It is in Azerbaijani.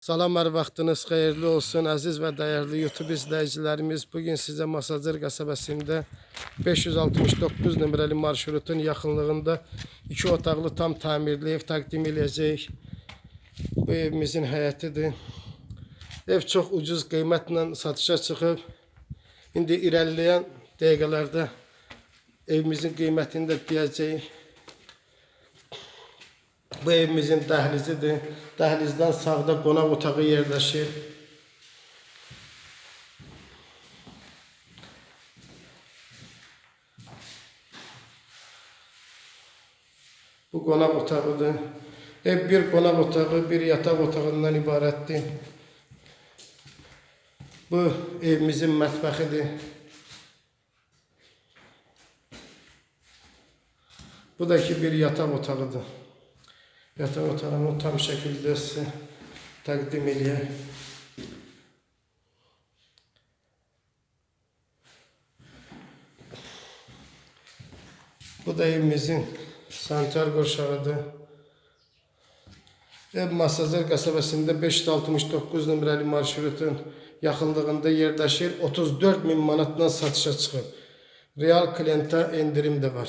Salam, hər vaxtınız xeyirli olsun, əziz və dəyərli YouTube izləyicilərimiz. Bugün sizə Masazır qəsəbəsində 569 nömrəli marşrutun yaxınlığında iki otaqlı tam təmirli ev təqdim edəcəyik. Bu evimizin həyətidir. Ev çox ucuz qiymətlə satışa çıxıb. İndi irəliləyən dəqiqələrdə evimizin qiymətini də deyəcəyik. Bu evimizin dəhlizidir. Dəhlizdən sağda qonaq otağı yerləşir. Bu qonaq otağıdır. Ev bir qonaq otağı, bir yataq otağından ibarətdir. Bu evimizin mətbəxidir. Bu da ki bir yataq otağıdır. Yataq otağını tam şəkildə sizə təqdim eləyək. Bu da evimizin sanitar qurşağıdır. Ev Masazır qəsəbəsində 569 nömrəli marşrutun yaxınlığında yerləşir. 34 min manatdan satışa çıxıb. Real klientə endirim də var.